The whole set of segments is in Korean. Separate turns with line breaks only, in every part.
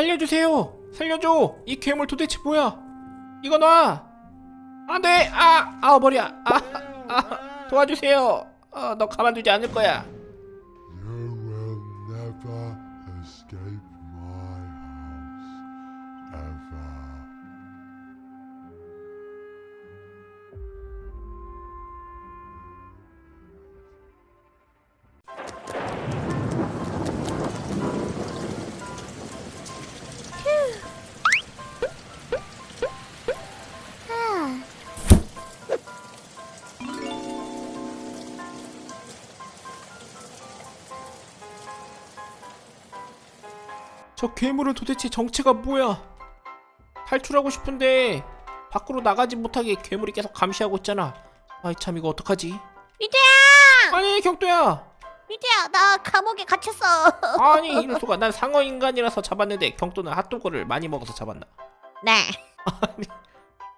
살려주세요. 살려줘. 이 괴물 도대체 뭐야? 이거 놔. 안 돼. 아, 아 머리야. 아, 아, 도와주세요. 어, 너 가만두지 않을 거야. 저 괴물은 도대체 정체가 뭐야? 탈출하고 싶은데 밖으로 나가지 못하게 괴물이 계속 감시하고 있잖아. 아이 참 이거 어떡하지?
미태야!
아니 경도야.
미태야, 나 감옥에 갇혔어.
아니 이럴 수가. 난 상어 인간이라서 잡았는데 경도는 핫도그를 많이 먹어서 잡았나?
네.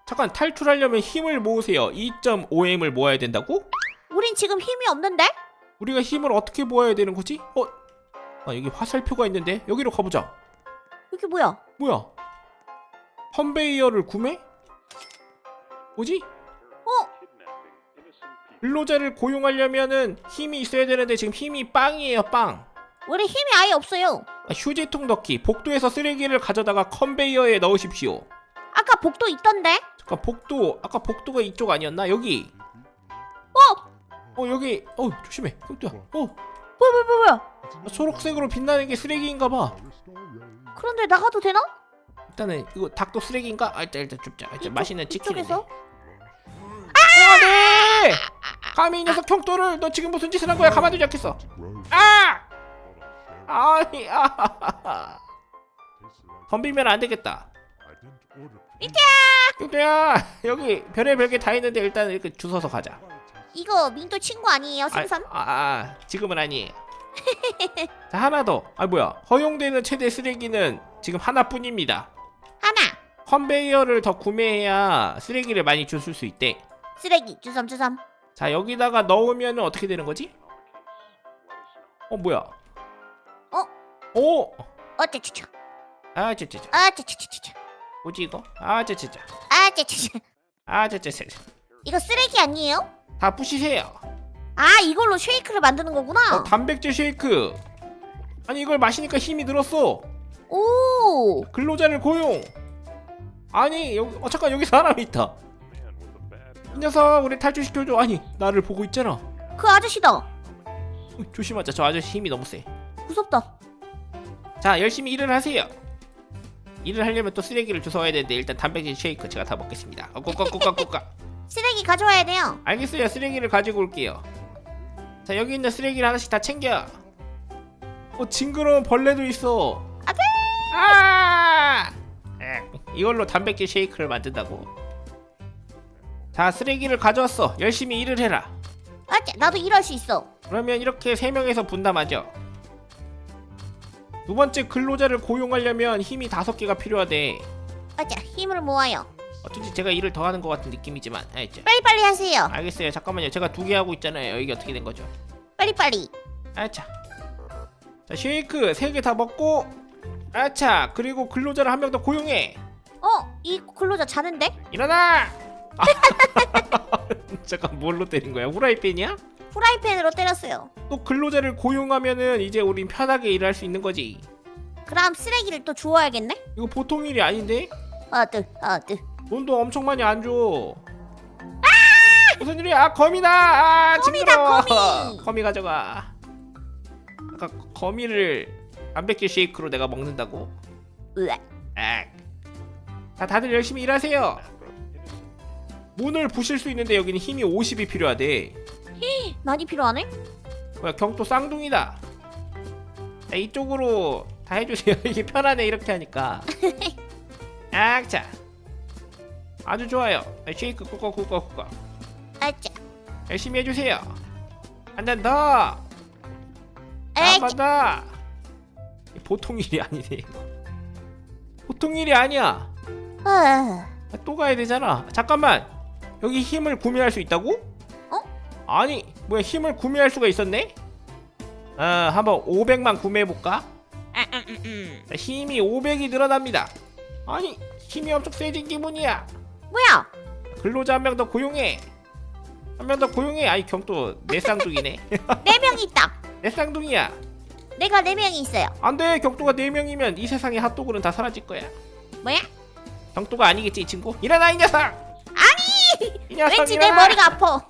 잠깐 탈출하려면 힘을 모으세요. 2.5M을 모아야 된다고?
우린 지금 힘이 없는데?
우리가 힘을 어떻게 모아야 되는 거지? 어? 아 여기 화살표가 있는데 여기로 가보자.
이게 뭐야?
뭐야? 컨베이어를 구매? 뭐지?
어?
근로자를 고용하려면은 힘이 있어야 되는데 지금 힘이 빵이에요 빵.
우리 힘이 아예 없어요.
아, 휴지통 넣기. 복도에서 쓰레기를 가져다가 컨베이어에 넣으십시오.
아까 복도 있던데?
잠깐 복도 아까 복도가 이쪽 아니었나? 여기.
어?
어 여기. 어 조심해. 형도야. 어
뭐야, 뭐야, 뭐야, 뭐야?
아, 초록색으로 빛나는 게 쓰레기인가 봐.
그런데 나가도 되나?
일단은 이거 닭도 쓰레기인가? 아 일단 일단 줍자. 일단
이쪽-
맛있는? 아 네. 감히 이 녀석 형도를 너 지금 무슨 짓을 한 거야? 가만두지 않겠어. 아! 아니 아. 덤비면 안 되겠다. 형도야 여기 별의 별 게 다 있는데 일단 이렇게 주워서 가자.
이거 민도 친구 아니에요,
아,
생선?
아, 아 지금은 아니에요. 자 하나 더. 아 뭐야? 허용되는 최대 쓰레기는 지금 하나뿐입니다.
하나.
컨베이어를 더 구매해야 쓰레기를 많이 주술 수 있대.
쓰레기, 주섬, 주섬.
자 여기다가 넣으면 어떻게 되는 거지? 어 뭐야?
어?
오!
어쩌쩌쩌.
아 쩌쩌쩌.
아쩌쩌쩌쩌.
뭐지 이거? 아 쩌쩌쩌.
아쩌쩌쩌.
아 쩌쩌쩌.
이거 쓰레기 아니에요?
다 부시세요.
아, 이걸로 쉐이크를 만드는 거구나.
어, 단백질 쉐이크. 아니 이걸 마시니까 힘이 늘었어.
오!
근로자를 고용. 아니 여기 어 잠깐 여기 사람이 있다. 이 녀석 우리 탈출시켜줘. 아니 나를 보고 있잖아.
그 아저씨다.
어, 조심하자. 저 아저씨 힘이 너무 세.
무섭다.
자 열심히 일을 하세요. 일을 하려면 또 쓰레기를 주워야 되는데 일단 단백질 쉐이크 제가 다 먹겠습니다. 어, 꼬까 꼬까 꼬까.
쓰레기 가져와야 돼요.
알겠어요. 쓰레기를 가지고 올게요. 자 여기 있는 쓰레기를 하나씩 다 챙겨. 어 징그러운 벌레도 있어.
아베!
아! 에, 이걸로 단백질 쉐이크를 만든다고. 자 쓰레기를 가져왔어. 열심히 일을 해라.
아짜, 나도 일할 수 있어.
그러면 이렇게 세 명에서 분담하죠. 두 번째 근로자를 고용하려면 힘이 다섯 개가 필요하대.
아짜, 힘을 모아요.
어쩐지 제가 일을 더 하는 것 같은 느낌이지만, 알죠?
빨리빨리 하세요.
알겠어요. 잠깐만요. 제가 두 개 하고 있잖아요. 이게 어떻게 된 거죠?
빨리빨리.
아차. 자 쉐이크 세 개 다 먹고, 아차. 그리고 근로자를 한 명 더 고용해.
어, 이 근로자 자는데?
일어나. 아, 잠깐 뭘로 때린 거야? 후라이팬이야?
프라이팬으로 때렸어요.
또 근로자를 고용하면은 이제 우린 편하게 일할 수 있는 거지.
그럼 쓰레기를 또 주워야겠네?
이거 보통 일이 아닌데?
어드, 어드.
돈도 엄청 많이 안 줘. 무슨 일이야? 아, 거미다. 아,
거미다,
징그러워.
거미.
거미 가져가. 아까 거미를 단백질 쉐이크로 내가 먹는다고.
으악.
아. 자, 다들 열심히 일하세요. 문을 부실 수 있는데 여기는 힘이 50이 필요하대.
많이 필요하네?
뭐야, 경도 쌍둥이다. 자, 이쪽으로 다 해주세요. 이게 편하네 이렇게 하니까. 아, 자. 아주 좋아요. 쉐이크 꾹꾹꾹꾹꾹.
아짜.
열심히 해주세요. 한 잔 더.
에이,
한번 더. 이 보통 일이 아니네 이거. 보통 일이 아니야.
어,
아, 또 가야 되잖아. 잠깐만. 여기 힘을 구매할 수 있다고?
어?
아니 뭐야 힘을 구매할 수가 있었네? 아 한번 500만 구매해 볼까?
아, 음, 음, 음.
자, 힘이 500이 늘어납니다. 아니 힘이 엄청 세진 기분이야.
뭐야?
근로자 한 명 더 고용해. 한 명 더 고용해. 아이 경도 내 쌍둥이네.
네 명이 있다.
내 쌍둥이야.
내가 네 명이 있어요.
안돼 격도가 4명이면 이 세상의 핫도그는 다 사라질 거야.
뭐야?
경도가 아니겠지 이 친구? 일어나 이 녀석.
아니!
이 녀석
왠지 내
일어나.
머리가 아파.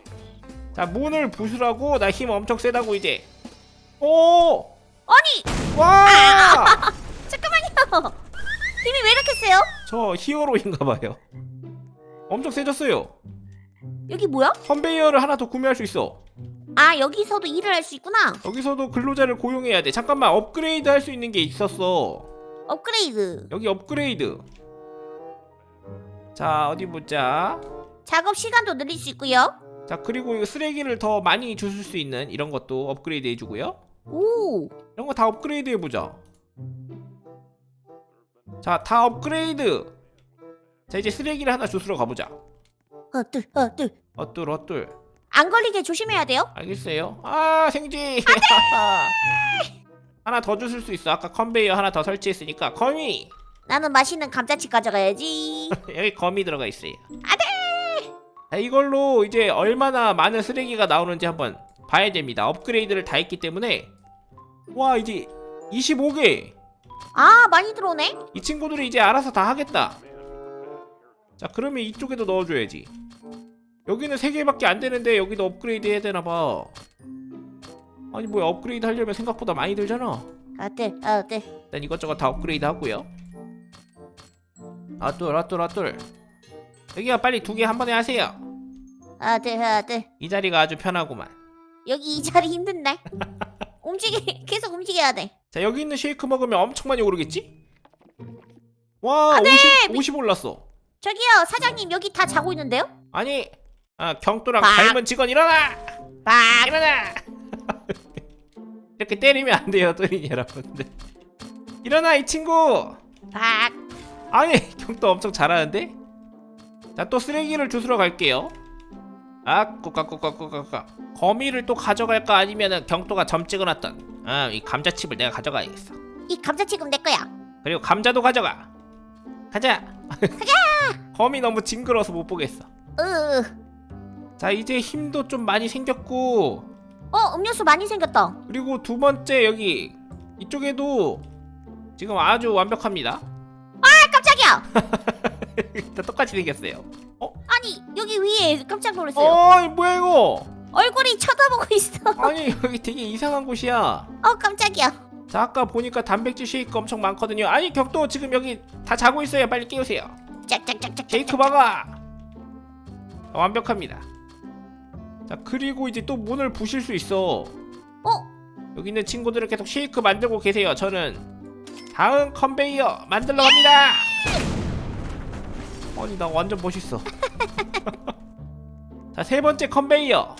자 문을 부수라고 나 힘 엄청 세다고 이제. 오.
아니
와.
잠깐만요. 힘이 왜 이렇게 세요?
저 히어로인가 봐요. 엄청 세졌어요.
여기 뭐야?
컨베이어를 하나 더 구매할 수 있어.
아 여기서도 일을 할 수 있구나.
여기서도 근로자를 고용해야 돼. 잠깐만 업그레이드 할 수 있는 게 있었어.
업그레이드.
여기 업그레이드. 자 어디 보자.
작업 시간도 늘릴 수 있고요.
자 그리고 이거 쓰레기를 더 많이 주실 수 있는 이런 것도 업그레이드 해주고요.
오.
이런 거 다 업그레이드 해보자. 자 다 업그레이드. 자 이제 쓰레기를 하나 주스러 가보자.
어뜨 어뜨.
어뚤 어뚤.
안 걸리게 조심해야 돼요.
알겠어요. 아 생쥐. 하나 더 주실 수 있어. 아까 컨베이어 하나 더 설치했으니까 거미.
나는 맛있는 감자칩 가져가야지.
여기 거미 들어가 있어요. 안돼. 자 이걸로 이제 얼마나 많은 쓰레기가 나오는지 한번 봐야 됩니다. 업그레이드를 다 했기 때문에 와 이제 25개.
아 많이 들어오네.
이 친구들이 이제 알아서 다 하겠다. 자 그러면 이쪽에도 넣어줘야지. 여기는 3개밖에 안 되는데 여기도 업그레이드 해야 되나봐. 아니 뭐야 업그레이드 하려면 생각보다 많이 들잖아.
어뜨 어뜨.
일단 이것저것 다 업그레이드 하고요. 아뚤 아뚤 아뚤. 여기가 빨리 두 개 한 번에 하세요.
어뜨 어뜨.
이 자리가 아주 편하구만.
여기 이 자리 힘든데. 움직이 계속 움직여야 돼.
자 여기 있는 쉐이크 먹으면 엄청 많이 오르겠지? 와 50, 50 올랐어.
저기요 사장님 여기 다 자고 있는데요?
아니 아, 경도랑
박.
닮은 직원 일어나!
빡.
일어나! 이렇게 때리면 안 돼요, 또린 여러분들. 일어나 이 친구!
빡.
아니 경도 엄청 잘하는데? 자 또 쓰레기를 주스러 갈게요. 아 꾸까꾸까꾸까까 거미를 또 가져갈까 아니면은 경도가 점 찍어놨던 아이 감자칩을 내가 가져가야겠어.
이 감자칩은 내 거야.
그리고 감자도 가져가. 가자. 가자. 거미 너무 징그러서 못 보겠어.
으.
자 이제 힘도 좀 많이 생겼고
어 음료수 많이 생겼다.
그리고 두 번째 여기 이쪽에도 지금 아주 완벽합니다.
아 깜짝이야.
다 똑같이 생겼어요.
아니 여기 위에 깜짝 놀랐어요.
어이 뭐야 이거?
얼굴이 쳐다보고 있어.
아니 여기 되게 이상한 곳이야.
어 깜짝이야.
자 아까 보니까 단백질 쉐이크 엄청 많거든요. 아니 격도 지금 여기 다 자고 있어요. 빨리 깨우세요.
짝짝짝짝.
쉐이크 먹어. 완벽합니다. 자 그리고 이제 또 문을 부실 수 있어.
어
여기 있는 친구들은 계속 쉐이크 만들고 계세요. 저는 다음 컨베이어 만들러 갑니다. 아니 나 완전 멋있어. 자 세 번째 컨베이어.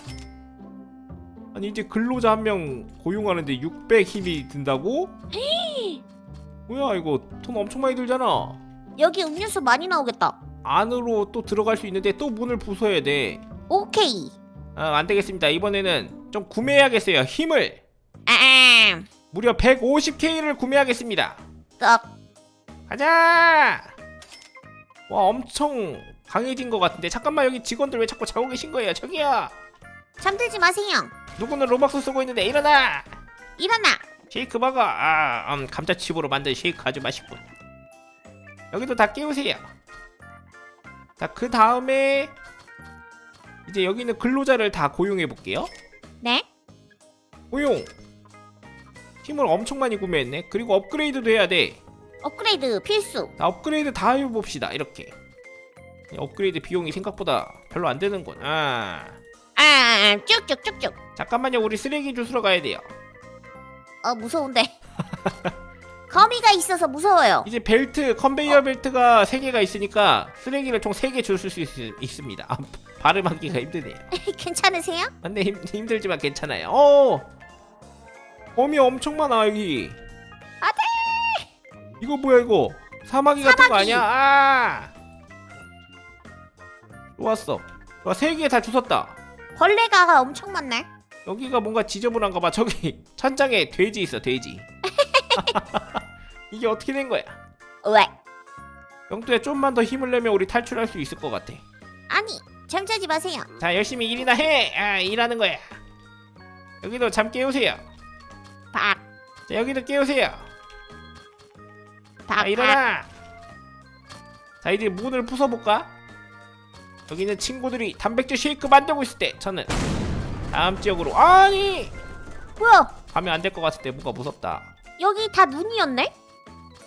아니 이제 근로자 한 명 고용하는데 600 힘이 든다고? 뭐야 이거 돈 엄청 많이 들잖아.
여기 음료수 많이 나오겠다.
안으로 또 들어갈 수 있는데 또 문을 부숴야 돼.
오케이.
아, 안 되겠습니다. 이번에는 좀 구매해야겠어요. 힘을
아.
무려 150K를 구매하겠습니다.
떡.
가자! 와 엄청 강해진 것 같은데 잠깐만 여기 직원들 왜 자꾸 자고 계신 거예요 저기요
잠들지 마세요.
누구는 로벅스 쓰고 있는데 일어나!
일어나.
쉐이크 먹어! 아 음, 감자칩으로 만든 쉐이크 아주 맛있군. 여기도 다 깨우세요. 자 그 다음에 이제 여기 있는 근로자를 다 고용해 볼게요.
네.
고용! 힘을 엄청 많이 구매했네. 그리고 업그레이드도 해야 돼.
업그레이드 필수.
자, 업그레이드 다 해봅시다. 이렇게. 업그레이드 비용이 생각보다 별로 안 되는군. 아
아 쭉쭉쭉쭉.
잠깐만요 우리 쓰레기 주스러 가야 돼요
어 무서운데. 거미가 있어서 무서워요.
이제 벨트 컨베이어 벨트가 3개가 있으니까 쓰레기를 총 3개 주실 수 있, 있습니다 아, 발음하기가 힘드네요
괜찮으세요?
근데 힘, 힘들지만 괜찮아요 어 범이 엄청 많아 여기
안돼.
이거 뭐야 이거 사마귀 같은 거
사마귀.
아니야 아 좋았어 와 3개 다 주웠다
벌레가 엄청 많네.
여기가 뭔가 지저분한가 봐 저기 천장에 돼지 있어 돼지 이게 어떻게 된 거야?
왜?
경도야 좀만 더 힘을 내면 우리 탈출할 수 있을 것 같아.
아니 잠자지 마세요.
자 열심히 일이나 해. 아 일하는 거야. 여기도 잠 깨우세요.
박,
자 여기도 깨우세요.
박,
자 일어나. 자 이제 문을 부숴볼까? 여기 있는 친구들이 단백질 쉐이크 만들고 있을 때 저는 다음 지역으로 아니
박. 뭐야?
가면 안 될 것 같을 때 뭔가 무섭다.
여기 다 눈이었네?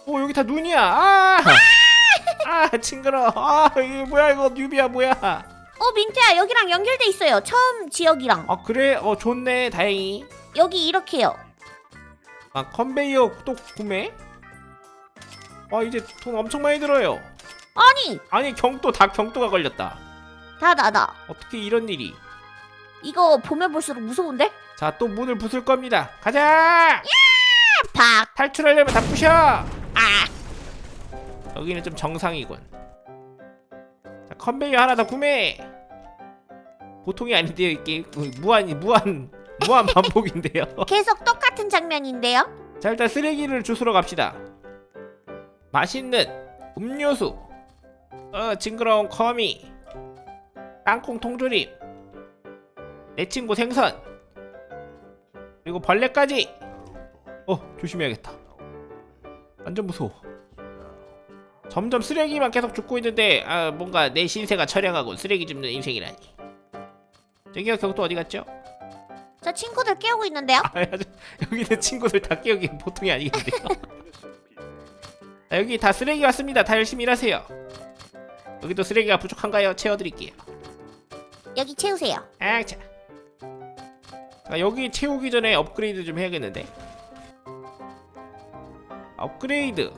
오 여기 다 눈이야. 아, 아 징그러. 아 이게 뭐야 이거 뉴비야 뭐야?
어 민트야 여기랑 연결돼 있어요. 처음 지역이랑
아 그래? 어 좋네 다행히.
여기 이렇게요.
아 컨베이어 또 구매? 아 이제 돈 엄청 많이 들어요.
아니
아니 경도 다 경도가 걸렸다.
다 나다.
어떻게 이런 일이?
이거 보면 볼수록 무서운데?
자 또 문을 부술 겁니다. 가자.
박.
탈출하려면 다 부셔.
아.
여기는 좀 정상이군. 자 컨베이어 하나 더 구매. 보통이 아닌데요 이게 무한 무한 무한 반복인데요.
계속 똑같은 장면인데요.
자 일단 쓰레기를 주스러 갑시다 맛있는 음료수 어 징그러운 거미 땅콩 통조림 내 친구 생선 그리고 벌레까지 어 조심해야겠다 완전 무서워 점점 쓰레기만 계속 줍고 있는데 아 뭔가 내 신세가 처량하고 쓰레기 줍는 인생이라니 저기요 경도 어디 갔죠?
저 친구들 깨우고 있는데요.
아, 여기 있는 친구들 다 깨우기 보통이 아니겠는데요. 자, 여기 다 쓰레기 왔습니다. 다 열심히 일하세요. 여기도 쓰레기가 부족한가요? 채워드릴게요.
여기 채우세요.
아, 자. 자, 여기 채우기 전에 업그레이드 좀 해야겠는데. 업그레이드.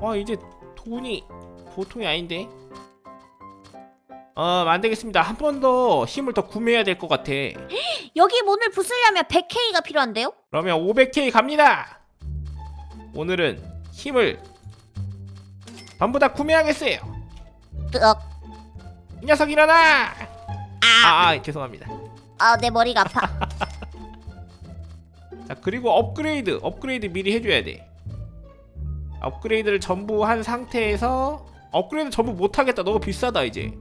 와, 이제 돈이 보통이 아닌데. 어, 안 되겠습니다. 한 번 더 힘을 더 구매해야 될 것 같아.
여기 문을 부수려면 100K가 필요한데요?
그러면 500K 갑니다. 오늘은 힘을 전부 다 구매하겠어요.
뜨억.
이 녀석 일어나. 아,
아,
아 죄송합니다.
아, 내 머리가 아파.
자 그리고 업그레이드, 업그레이드 미리 해줘야 돼. 업그레이드를 전부 한 상태에서 업그레이드 전부 못 하겠다. 너무 비싸다 이제.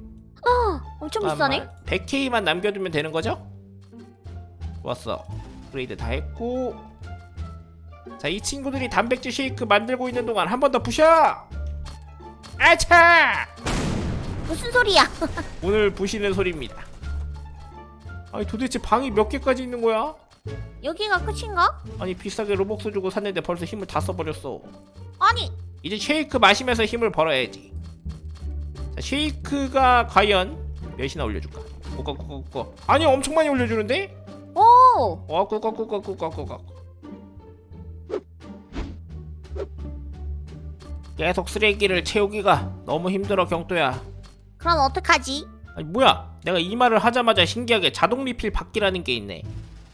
엄청 비싸네.
100K만 남겨두면 되는 거죠? 좋았어. 업그레이드 다 했고. 자 이 친구들이 단백질 쉐이크 만들고 있는 동안 한 번 더 부셔. 아차!
무슨 소리야?
오늘 부시는 소리입니다. 아니 도대체 방이 몇 개까지 있는 거야?
여기가 끝인가?
아니 비싸게 로벅스 주고 샀는데 벌써 힘을 다 써버렸어.
아니,
이제 쉐이크 마시면서 힘을 벌어야지. 자, 쉐이크가 과연 몇이나 올려줄까? 꾸꺼꾸꺼꾸꺼. 아니 엄청 많이 올려주는데?
오,
어 꾸꺼꾸꺼꾸꺼꾸꺼. 계속 쓰레기를 채우기가 너무 힘들어 경도야.
그럼 어떡하지?
아니 뭐야? 내가 이 말을 하자마자 신기하게 자동 리필 받기라는 게 있네.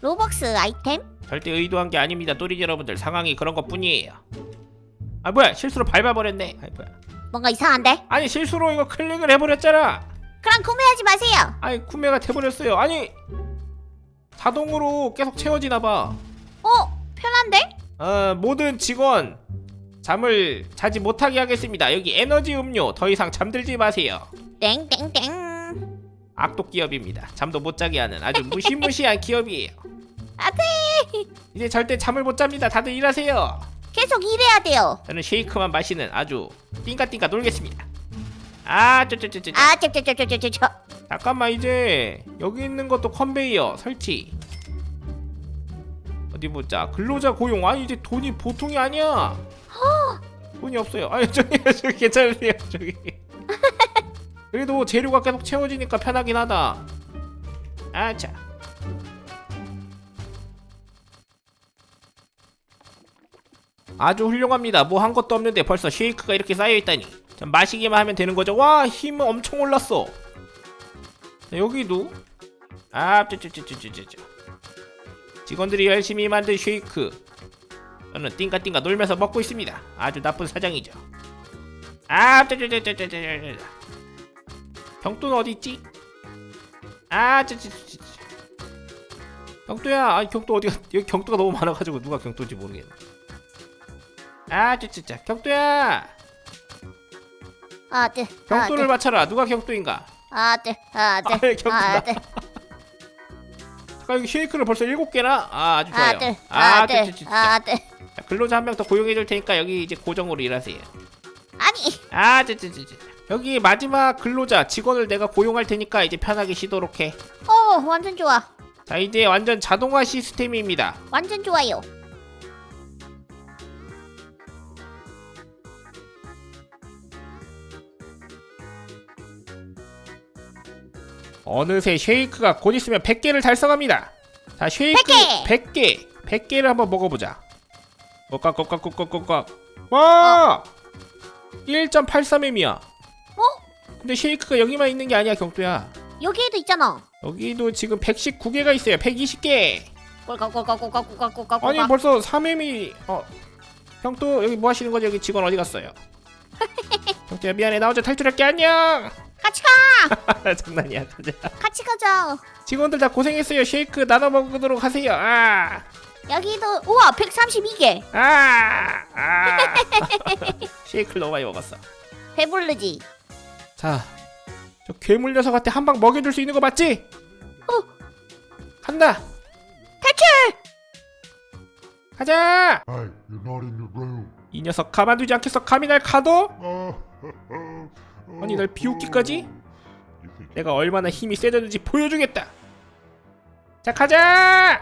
로벅스 아이템?
절대 의도한 게 아닙니다, 또리 여러분들. 상황이 그런 것 뿐이에요. 아 뭐야? 실수로 밟아버렸네. 아이 뭐야?
뭔가 이상한데?
아니 실수로 이거 클릭을 해버렸잖아.
그럼 구매하지 마세요.
아니 구매가 돼버렸어요. 아니 자동으로 계속 채워지나 봐.
어, 편한데?
어, 모든 직원 잠을 자지 못하게 하겠습니다. 여기 에너지 음료 더 이상 잠들지 마세요.
땡땡땡.
악독 기업입니다. 잠도 못 자게 하는 아주 무시무시한 기업이에요.
안돼.
이제 절대 잠을 못 잡니다. 다들 일하세요.
계속 일해야 돼요.
저는 쉐이크만 마시는 아주 띵까띵까 놀겠습니다. 아, 쪼쪼쪼쪼.
아, 저저저저저저.
잠깐만 이제 여기 있는 것도 컨베이어 설치. 어디 보자. 근로자 고용. 아니 이제 돈이 보통이 아니야. 돈이 없어요. 아니 저기 저기 괜찮으세요 저기. 그래도 재료가 계속 채워지니까 편하긴 하다. 아차. 아주 훌륭합니다. 뭐 한 것도 없는데 벌써 쉐이크가 이렇게 쌓여 있다니. 전 마시기만 하면 되는 거죠. 와, 힘 엄청 올랐어. 자, 여기도 아, 쭈쭈쭈쭈쭈쭈. 직원들이 열심히 만든 쉐이크. 저는 띵가띵가 놀면서 먹고 있습니다. 아주 나쁜 사장이죠. 아, 쭈쭈쭈쭈쭈쭈. 병도는 어디 있지? 아, 쭈쭈쭈쭈. 경도야, 아니 경도 어디가? 여기 경도가 너무 많아가지고 누가 경도인지 모르겠네. 아 진짜 격도야
아들
격도를 맞춰라 누가 격도인가
아들 아들
격투다.
아들
잠깐 여기 쉐이크를 벌써 일곱 개나 아 아주 좋아요
아들
아
아들. 아들
자, 근로자 한 명 더 고용해 줄 테니까 여기 이제 고정으로 일하세요
아니
아 진짜 여기 마지막 근로자 직원을 내가 고용할 테니까 이제 편하게 쉬도록 해자
어 완전 좋아
이제 완전 자동화 시스템입니다
완전 좋아요
어느새 쉐이크가 곧 있으면 100개를 달성합니다. 자, 쉐이크
100개!
100개. 100개를 한번 먹어보자. 꼬깍 꼬깍 꼬깍 꼬깍. 와! 1.83m이야.
어?
근데 쉐이크가 여기만 있는 게 아니야, 경도야.
여기에도 있잖아
여기도 지금 119개가 있어요. 120개.
꼴깍꼴깍꼴깍꼴깍꼴깍
아니 벌써 3m이 어. 경도 여기 뭐 하시는 거지? 여기 직원 어디 갔어요? 경도야 미안해. 나 혼자 탈출할게. 안녕.
같이 가
장난이야. 가자.
같이 가자
직원들 다 고생했어요. 쉐이크 나눠 먹도록 하세요. 아.
여기도 우와 132개
아, 아. 쉐이크를 너무 많이 먹었어.
배부르지
자, 저 괴물 녀석한테 한 방 먹여줄 수 있는 거 맞지?
어.
간다.
탈출
가자.
Hey, you're not in your room.
이 녀석 가만두지 않겠어. 감히 날 가둬?
Uh,
아니 날 비웃기까지?
You think
내가 얼마나 힘이 세졌는지 보여주겠다. 자, 가자.